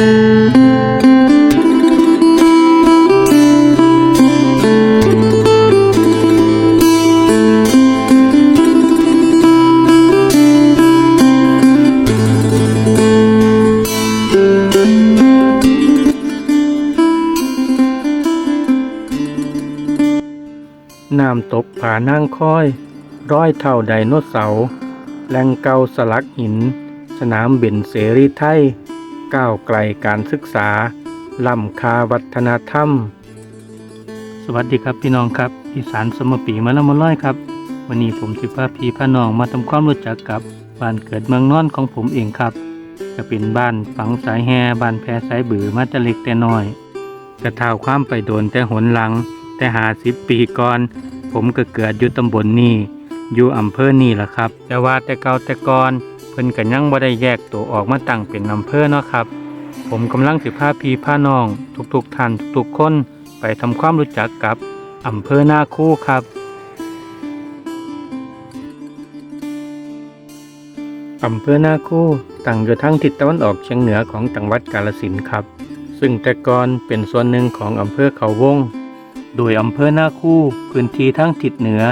น้ำตกผานั่งค่อย ร้อยเท่าไดโนเสาร์แหล่งเก่าสลักหิน สนามเบ็นเสรีไทย ก้าวไกลการศึกษาล้ำคาวัฒนธรรม สวัสดีครับพี่น้องครับอีสานสมปีมาแล้วมาร้อยครับ วันนี้ผมสิพาพี่พาน้องมาทำความรู้จักกับบ้านเกิดเมืองนอนของผมเองครับจะเป็นบ้านฝังสายแฮบ้านแพสายบือมาแต่เล็กแต่น้อยกระเท้าความไปโดนแต่หนหลัง แต่หาสิบปีก่อน ผมก็เกิดอยู่ตำบลนี้อยู่อำเภอนี่แหละครับ แต่ว่าแต่เก่าแต่ก่อน เพิ่นก็ยังบ่ได้แยกตัวออกมาตั้งเป็นอำเภอเนาะครับ ผมกำลังสิพาพี่พาน้อง ทุกๆท่านทุกๆคนไปทำความรู้จักกับอำเภอนาคู่ครับ อำเภอนาคู่ตั้งอยู่ทางทิศตะวันออกเฉียงเหนือของจังหวัดกาฬสินธุ์ครับ ซึ่งแต่ก่อนเป็นส่วนหนึ่งของอำเภอเขาวง โดยอำเภอนาคู่พื้นที่ทางทิศเหนือ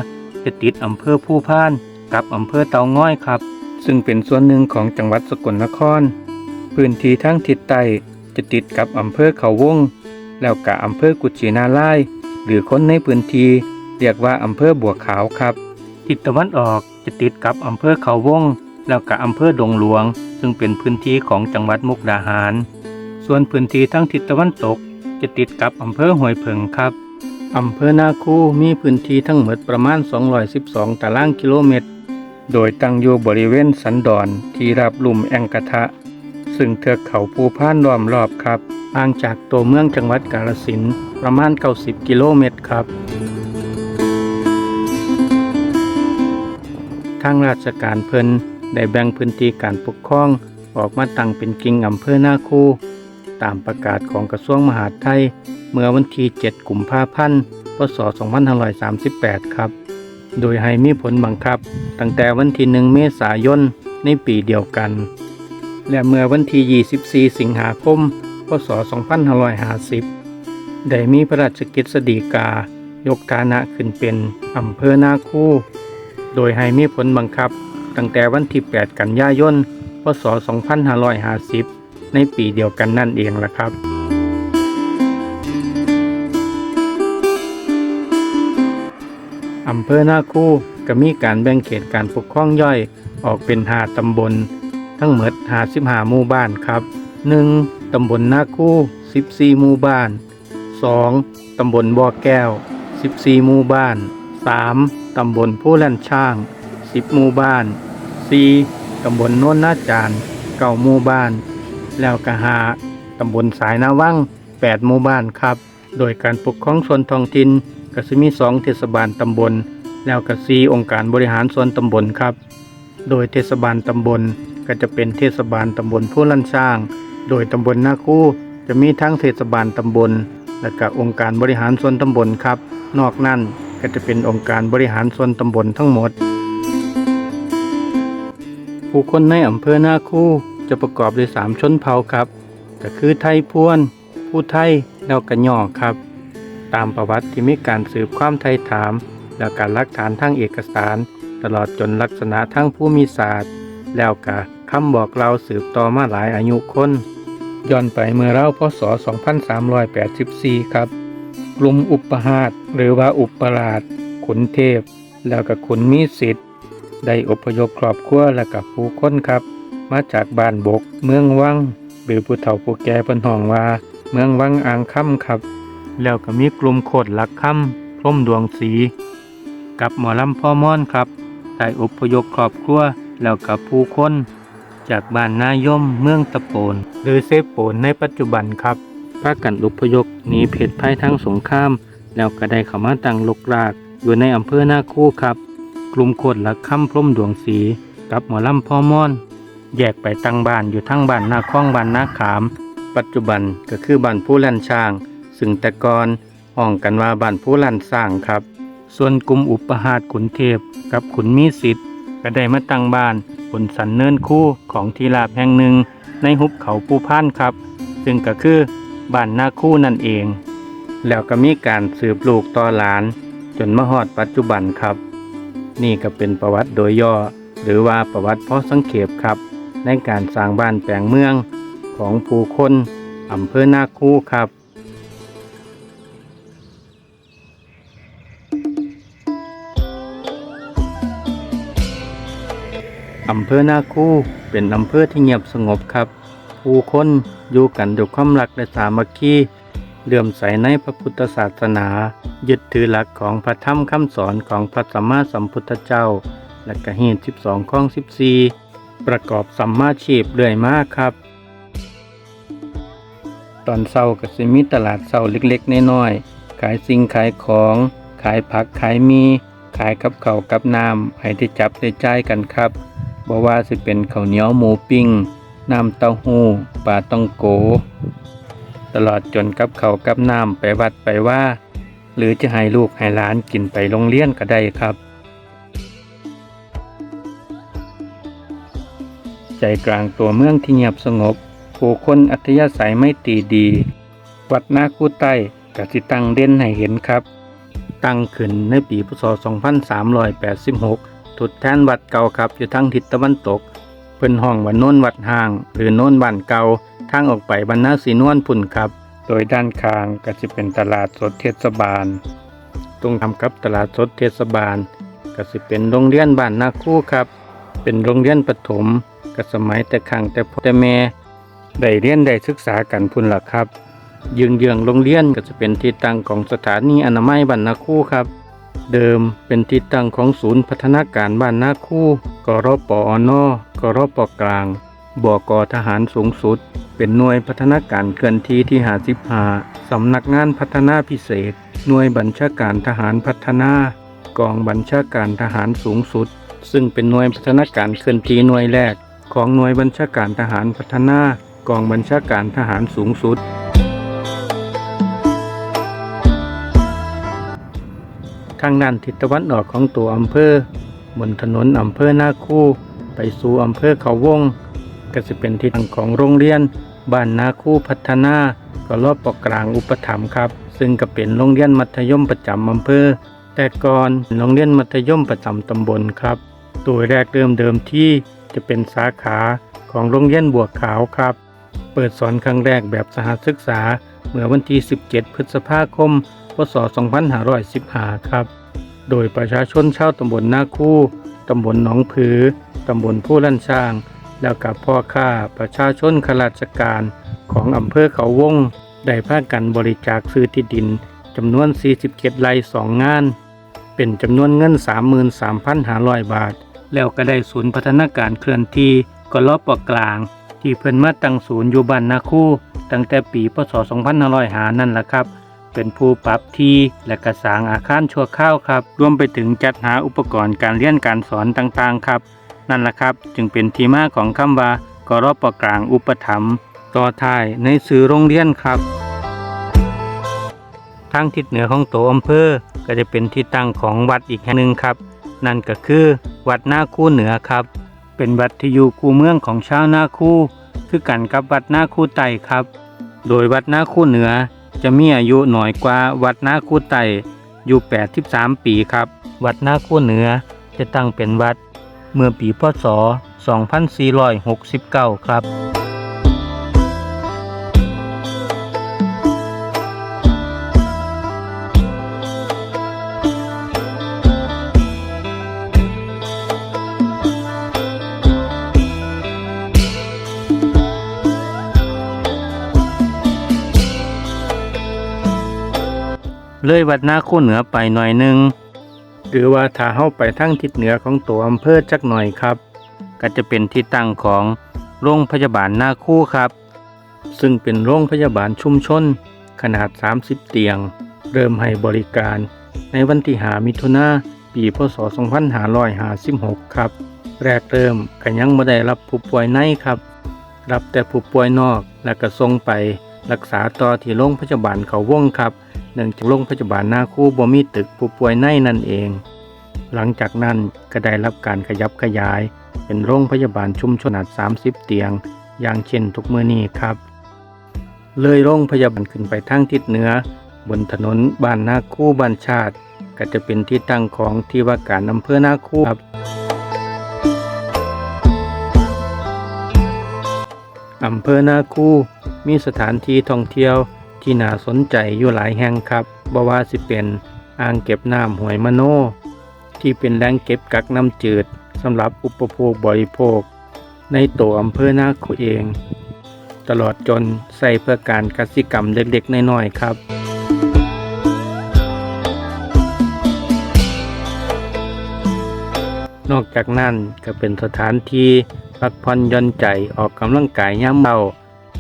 จะติดอำเภอผู้พาน กับอำเภอเตาง้อยครับ ซึ่งเป็นส่วนหนึ่งของจังหวัดสกลนคร พื้นที่ทางทิศใต้จะติดกับอำเภอเขาวง แล้วกับอำเภอกุชินาลายหรือคนในพื้นที่เรียกว่าอำเภอบัวขาวครับ ทิศตะวันออกจะติดกับอำเภอเขาวง แล้วกับอำเภอดงหลวง ซึ่งเป็นพื้นที่ของจังหวัดมุกดาหาร ส่วนพื้นที่ทางทิศตะวันตก จะติดกับอำเภอห้วยเพิงครับอำเภอนาคูมีพื้นที่ทั้งหมดประมาณ 212 ตารางกิโลเมตร โดยตั้งอยู่บริเวณสันดอนที่ราบลุ่มแองกะทะ ซึ่งเทือกเขาภูพานล้อมรอบครับห่างจากตัวเมืองจังหวัดกาฬสินธุ์ประมาณ 90 กิโลเมตรครับ ทางราชการเพิ่นได้แบ่งพื้นที่การปกครองออกมาตั้งเป็นกิ่งอำเภอนาคูตามประกาศของกระทรวงมหาดไทย เมื่อวันที่ 7 กุมภาพันธ์ พศ 2538 ครับ โดยให้มีผลบังคับ ตั้งแต่วันที่1เมษายนในปีเดียวกัน และเมื่อวันที่ 24 สิงหาคม พศ 2550 ได้มีพระราชกิจสฎีกา ยกฐานะขึ้นเป็นอำเภอนาคูโดยให้มีผลบังคับ ตั้งแต่วันที่ 8 กันยายน พศ 2550 ในปีเดียวกันนั่นเองล่ะครับ อำเภอนาคูก็มีการแบ่งเขตการปกครองย่อยออกเป็นหาตำบล ทั้งหมดหาสิบหาหมู่บ้านครับ 1. ตำบลนาคู14 หมู่บ้าน 2. ตำบลบ่อแก้ว 14 หมู่บ้าน 3. ตำบลผู้แล่นช่าง 10 หมู่บ้าน 4. ตำบลโน้นนาจานเก้าหมู่บ้าน แล้วก็หาตำบลสายนาวัง8 หมู่บ้านครับ โดยการปกครองส่วนท้องถิ่น ก็จะมีสองเทศบาลตำบล แล้วก็สี่องค์การบริหารส่วนตำบลครับ โดยเทศบาลตำบลก็จะเป็นเทศบาลตำบลผู้ลั่นช้าง โดยตำบลนาคูจะมีทั้งเทศบาลตำบล และก็องค์การบริหารส่วนตำบลครับ นอกนั้นก็จะเป็นองค์การบริหารส่วนตำบลทั้งหมด ผู้คนในอำเภอนาคูจะประกอบด้วยสามชนเผ่าครับ ก็คือไทยพวน ผู้ไทยแล้วก็ย่อครับ ตามประวัติที่มีการสืบความไทยถาม แล้วการลักฐานทางเอกสาร ตลอดจนลักษณะทางภูมิศาสตร์ แล้วกะคำบอกเล่าสืบต่อมาหลายอายุคนย้อนไปเมื่อเราพศ 2384 ครับ กลุ่มอุปหาตหรือว่าอุปราชขุนเทพ แล้วก็ขุนมีสิทธิ์ ได้อพยพครอบครัวและกับผู้คนครับ มาจากบ้านบก เมืองวัง หรือผู้เฒ่าผู้แก่เพิ่นห้องว่า เมืองวังอ่างค่ำครับ แล้วก็มีกลุ่มโคดหลักค่ำพร่มดวงสี กับหมอลำพ่อม่อนครับได้อพยพครอบครัวแล้วกับผู้คนจากบ้านนายมเมืองตะโปน หรือเซโปนในปัจจุบันครับพากันอพยพหนีเพศภัยทั้งสงคราม แล้วก็ได้เข้ามาตั้งลกราก อยู่ในอำเภอหน้าคู่ครับ กลุ่มโคดหลักค่ำพร่มดวงสี กับหมอลำพ่อม่อน แยกไปตั้งบ้านอยู่ทั้งบ้านนาข้องบ้านนาขาม ปัจจุบันก็คือบ้านผู้แล่นช้าง ซึ่งแต่ก่อนห้องกันว่าบ้านผู้ลันสร้างครับ ส่วนกลุ่มอุปหาตขุนเทพกับขุนมีสิทธิ์ก็ได้มาตั้งบ้านบนสันเนินคู่ของทีลาบแห่งหนึ่ง ในหุบเขาภูพานครับ ซึ่งก็คือบ้านนาคู่นั่นเอง แล้วก็มีการสืบลูกต่อหลาน จนมาฮอดปัจจุบันครับ นี่ก็เป็นประวัติโดยย่อ หรือว่าประวัติพ่อสังเขปครับ ในการสร้างบ้านแปลงเมืองของผู้คนอำเภอนาคู่ครับ อำเภอนาคูเป็นอำเภอที่เงียบสงบครับ ผู้คนอยู่กันด้วยความรักและสามัคคีเลื่อมใสในพระพุทธศาสนา ยึดถือหลักของพระธรรมคำสอนของพระสัมมาสัมพุทธเจ้า และกะเหตุ12ข้อง14 ประกอบสัมมาชีพเรื่อยมากครับ ตอนเศร้าก็สิมีตลาดเศร้าเล็กๆน้อยๆขายสิ่งขายของ ขายผักขายมี ขายกับเขากับน้ำให้ได้จับได้จ่ายกันครับ บ่ว่าสิเป็นข้าวเหนียวหมูปิ้ง น้ำเต้าหู้ปลาต้องโก ตลอดจนกับเขากับน้ำไปวัดไปว่า หรือจะให้ลูกให้หลานกินไปโรงเรียนก็ได้ครับ ใจกลางตัวเมืองที่เงียบสงบ ผู้คนอัธยาศัยไม่ตีดี วัดนาคูใต้กสิตั้งเด่นให้เห็นครับ ตั้งขึ้นในปีพศ 2386 ทุดแทนวัดเก่าครับอยู่ทางทิศตะวันตก เพิ่นห้องว่าโน้นวัดห่าง หรือโน้นบ้านเก่าทางออกไปบรรณาสีนวลพุ่นครับ โดยด้านข้างก็จะเป็นตลาดสดเทศบาล ตรงทำกับตลาดสดเทศบาล ก็สิเป็นโรงเรียนบ้านนาคู่ครับ เป็นโรงเรียนประถมก็สมัยแต่ครั้งแต่พ่อแต่แม่ได้เรียนได้ศึกษากันพุ่นล่ะครับยืงเยืองๆโรงเรียนก็จะเป็นที่ตั้งของสถานีอนามัยบ้านนาคู่ครับ เดิมเป็นที่ตั้งของศูนย์พัฒนาการบ้านนาคู่กรปอนกรปกลางบกทหารสูงสุด เป็นหน่วยพัฒนาการเคลื่อนที่ที่หาสิบหาสำนักงานพัฒนาพิเศษ หน่วยบัญชาการทหารพัฒนากองบัญชาการทหารสูงสุด ซึ่งเป็นหน่วยพัฒนาการเคลื่อนที่หน่วยแรก ของหน่วยบัญชาการทหารพัฒนากองบัญชาการทหารสูงสุด ทางด้านทิศตะวันออกของตัวอำเภอ บนถนนอำเภอนาคู่ ไปสู่อำเภอเขาวง ก็จะเป็นที่ตั้งของโรงเรียน บ้านนาคู่พัฒนาก็รอบปกกลางอุปถัมภ์ครับ ซึ่งก็เป็นโรงเรียนมัธยมประจำอำเภอ แต่ก่อนเป็นโรงเรียนมัธยมประจำตำบลครับ ตัวแรกเริ่มเดิมที่จะเป็นสาขาของโรงเรียนบัวขาวครับ เปิดสอนครั้งแรกแบบสหศึกษาเมื่อวันที่ 17 พฤษภาคม พศ 2515 ครับ โดยประชาชนชาวตำบลนาคู่ ตำบลหนองผือ ตำบลผู้ลั่นช้าง แล้วกับพ่อค้าประชาชนข้าราชการของอำเภอเขาวง ได้พากันบริจาคซื้อที่ดินจำนวน 47ไร่สองงาน เป็นจำนวนเงิน 33,500 บาท แล้วก็ได้ศูนย์พัฒนาการเคลื่อนที่กลอปกลาง ที่เพิ่นมาตั้งศูนย์อยู่บ้านนาคู่ ตั้งแต่ปีพศ 2505 นั่นแหละครับ เป็นผู้ปรับที่และกระสางอาคารชั่วข้าวครับ รวมไปถึงจัดหาอุปกรณ์การเรียนการสอนต่างๆครับ นั่นแหละครับจึงเป็นที่มาของคำว่ากรอบประกลางอุปถัมภ์ต่อท้ายในสื่อโรงเรียนครับทางทิศเหนือของตัวอำเภอก็จะเป็นที่ตั้งของวัดอีกแห่งหนึ่งครับ นั่นก็คือวัดนาคูเหนือครับ เป็นวัดที่อยู่คูเมืองของชาวนาคูคือกันกับวัดนาคูไตครับ โดยวัดนาคูเหนือ จะมีอายุหน่อยกว่าวัดนาคูไตอยู่ 83 ปีครับ วัดนาคูเหนือจะตั้งเป็นวัดเมื่อปีพศ 2469 ครับ เลยวัดนาคู่เหนือไปหน่อยหนึงหรือว่าถ้าเข้าไปทางทิศเหนือของตัวอำเภอจักหน่อยครับ ก็จะเป็นที่ตั้งของโรงพยาบาลนาคู่ครับ ซึ่งเป็นโรงพยาบาลชุมชน ขนาด 30 เตียง เริ่มให้บริการในวันที่หามิถุนาปีพศ 2556 ครับ แรกเริ่มก็ยังไม่ได้รับผู้ป่วยในครับ รับแต่ผู้ป่วยนอกและก็ส่งไปรักษาต่อที่โรงพยาบาลเขาวงครับ เนื่องจากโรงพยาบาลนาคูบ่มีตึกผู้ป่วยในนั่นเอง หลังจากนั้นก็ได้รับการขยับขยาย เป็นโรงพยาบาลชุมชนขนาด30 เตียง อย่างเช่นทุกเมื่อนี้ครับ เลยโรงพยาบาลขึ้นไปทางทิศเหนือ บนถนนบ้านนาคู่บ้านชาติ ก็จะเป็นที่ตั้งของที่ว่าการอำเภอนาคู่ครับอำเภอนาคูมีสถานที่ท่องเที่ยว ที่น่าสนใจอยู่หลายแห่งครับบ่ว่าสิเป็นอ่างเก็บน้ำห้วยมะโน ที่เป็นแหล่งเก็บกักน้ำจืดสำหรับอุปโภคบริโภค ในตัวอำเภอนาคูเอง ตลอดจนใส่เพื่อการกสิกรรมเล็กๆน้อยๆครับนอกจากนั้นก็เป็นสถานที่พักผ่อนหย่อนใจออกกำลังกายย่ำเบา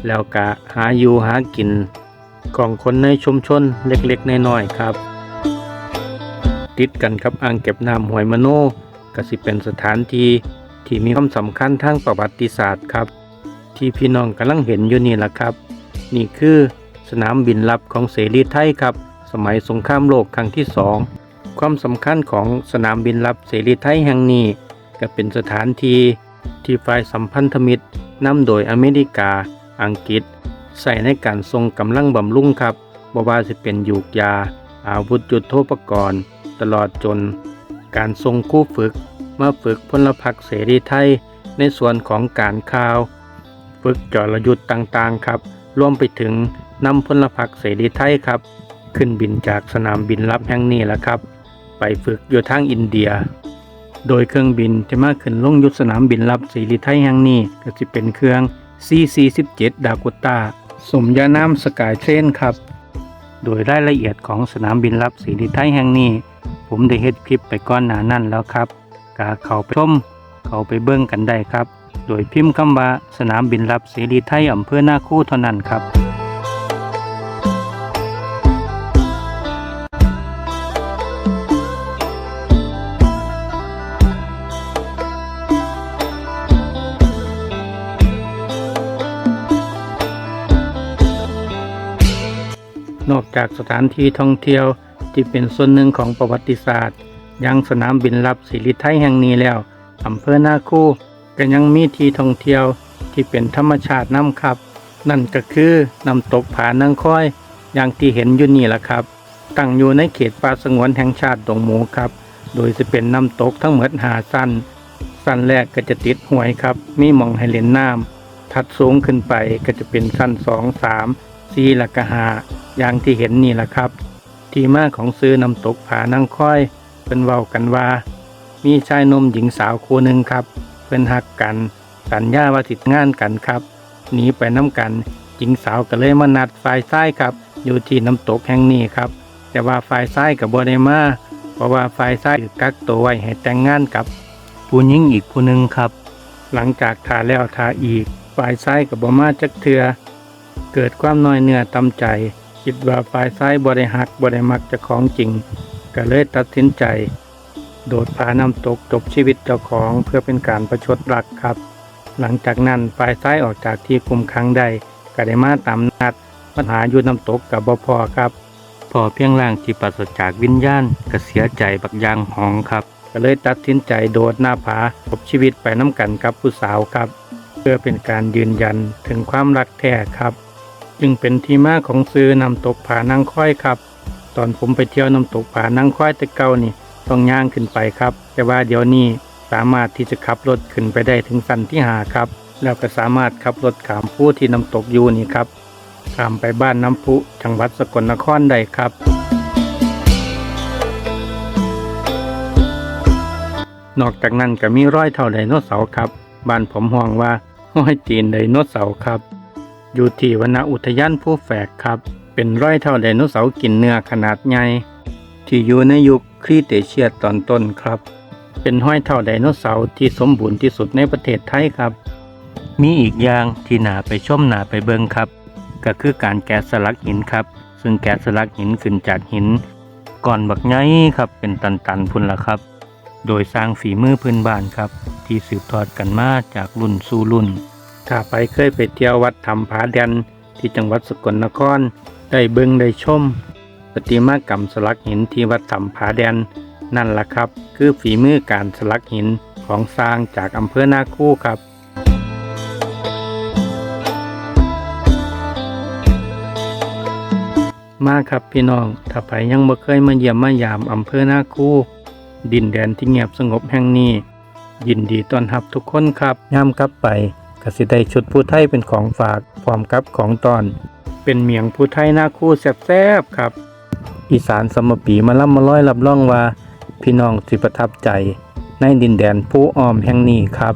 แล้วก็หาอยู่หากิน ของคนในชุมชนเล็กๆน้อยๆครับ ติดกันกับอ่างเก็บน้ำห้วยมโนก็สิเป็นสถานที่ที่มีความสำคัญทางประวัติศาสตร์ครับ ที่พี่น้องกำลังเห็นอยู่นี่แหละครับ นี่คือสนามบินลับของเสรีไทยครับ สมัยสงครามโลกครั้งที่สองความสำคัญของสนามบินลับเสรีไทยแห่งนี้ ก็เป็นสถานที่ที่ฝ่ายสัมพันธมิตรนำโดยอเมริกา อังกฤษ ใส่ในการทรงกำลังบำรุงครับบ่ว่าจะเป็นยูกยา อาวุธยุทโธปกรณ์ ตลอดจน การทรงคู่ฝึก มาฝึกพลพรรคเสรีไทย ในส่วนของการข่าว ฝึกจรยุทธ์ต่างๆครับ รวมไปถึงนำพลพรรคเสรีไทยครับ ขึ้นบินจากสนามบินลับแห่งนี้แหละครับ ไปฝึกอยู่ทางอินเดีย โดยเครื่องบินจะมาขึ้นลงยุทธสนามบินลับสีริไทยแห่งนี้ก็จะเป็นเครื่อง C-47 ดากุต้า สมยานามสกายเทรนครับ โดยรายละเอียดของสนามบินรับสีดิไทยแห่งนี้ ผมได้เฮ็ดคลิปไปก้อนหนานั่นแล้วครับกาเข้าไปชมเข้าไปเบิ่งกันได้ครับ โดยพิมพ์คำว่าสนามบินรับเสรีไทยอำเภอหน้าคู่เท่านั้นครับ นอกจากสถานที่ท่องเที่ยวที่เป็นส่วนหนึ่งของประวัติศาสตร์ ยังสนามบินลับสิริไทยแห่งนี้แล้วอำเภอนาคูก็ยังมีที่ท่องเที่ยวที่เป็นธรรมชาติน้ำครับ นั่นก็คือน้ำตกผานังค่อย อย่างที่เห็นอยู่นี่แหละครับ ตั้งอยู่ในเขตป่าสงวนแห่งชาติดงหมูครับ โดยจะเป็นน้ำตกทั้งหมดหาสั้น สั้นแรกก็จะติดห้วยครับ มีมองให้เล่นน้ำถัดสูงขึ้นไปก็จะเป็นสั้นสองสาม สี่และก็ห้าอย่างที่เห็นนี่แหละครับ ที่มาของซื้อน้ำตกผานั่งค่อยเป็นเว้ากันว่า มีชายนมหญิงสาวคู่หนึ่งครับ เป็นหักกัน สัญญาว่าติดงานกันครับหนีไปน้ำกันหญิงสาวก็เลยมานัดฝ่ายซ้ายครับ อยู่ที่น้ำตกแห่งนี้ครับ แต่ว่าฝ่ายซ้ายกับบัได้มาเพราะว่าฝ่ายซ้ายกักตัวไว้ให้แต่งงานกับผู้หญิงอีกผู้หนึ่งครับ หลังจากทาแล้วทาอีกฝ่ายซ้ายกับบมาจักเทือ เกิดความน้อยเนื้อตำใจ คิดว่าฝ่ายซ้ายบ่ได้หักบ่ได้มักจ้าของจริง ก็เลยตัดสินใจ โดดผาน้ำตกจบชีวิตเจ้าของเพื่อเป็นการประชดรักครับ หลังจากนั้นฝ่ายซ้ายออกจากที่คุมขังได้ก็ได้มาตามนัดปัญหาอยู่น้ำตกกับบ่พอครับพอเพียงร่างที่ปราศจากวิญญาณก็เสียใจบักยางหองครับ ก็เลยตัดสินใจโดดหน้าผาจบชีวิตไปน้ำกันกับผู้สาวครับ เพื่อเป็นการยืนยันถึงความรักแท้ครับ จึงเป็นที่มาของซื้อน้ำตกผานั่งค่อยครับ ตอนผมไปเที่ยวน้ำตกผานั่งค่อยแต่เก่านี่ต้องย่างขึ้นไปครับ แต่ว่าเดี๋ยวนี้สามารถที่จะขับรถขึ้นไปได้ถึงสันที่หาครับ แล้วก็สามารถขับรถขามผู้ที่น้ำตกอยู่นี่ครับขามไปบ้านน้ำพุจังหวัดสกลนครได้ครับ นอกจากนั้นก็มีร้อยเท่าไดโนเสาร์ครับ บ้านผมห่วงว่าห้อยจีนไดโนเสาร์ครับ อยู่ที่วนอุทยานผู้แฝกครับ เป็นร้อยเท่าไดโนเสาร์กินเนื้อขนาดใหญ่ที่อยู่ในยุคครีเตเชียตอนต้นครับ เป็นห้อยเท่าไดโนเสาร์ที่สมบูรณ์ที่สุดในประเทศไทยครับ มีอีกอย่างที่หนาไปชมหนาไปเบิงครับ ก็คือการแกะสลักหินครับ ซึ่งแกะสลักหินขึ้นจากหินก่อนบักไงครับเป็นตันๆพุ่นละครับ โดยสร้างฝีมือพื้นบ้านครับ ที่สืบทอดกันมาจากรุ่นสู่รุ่น ถ้าไปเคยไปเที่ยววัดถ้ำผาแดนที่จังหวัดสกลนคร ได้เบิ่งได้ชมประติมากรรมสลักหินที่วัดถ้ำผาแดน นั่นล่ะครับ คือฝีมือการสลักหินของสร้างจากอำเภอนาคูครับมาครับพี่น้อง ถ้าไผยังบ่เคยมาเยี่ยมมายามอำเภอนาคูดินแดนที่เงียบสงบแห่งนี้ ยินดีต้อนรับทุกคนครับย่ามกลับไป กสิได้ชุดผู้ไทยเป็นของฝากพร้อมกับของตอน เป็นเมียงผู้ไทยหน้าคู่แซ่บๆครับ อีสานสมปีมาล่ำมาร้อยรับรองว่า พี่น้องสิประทับใจในดินแดนผู้อ้อมแห่งนี้ครับ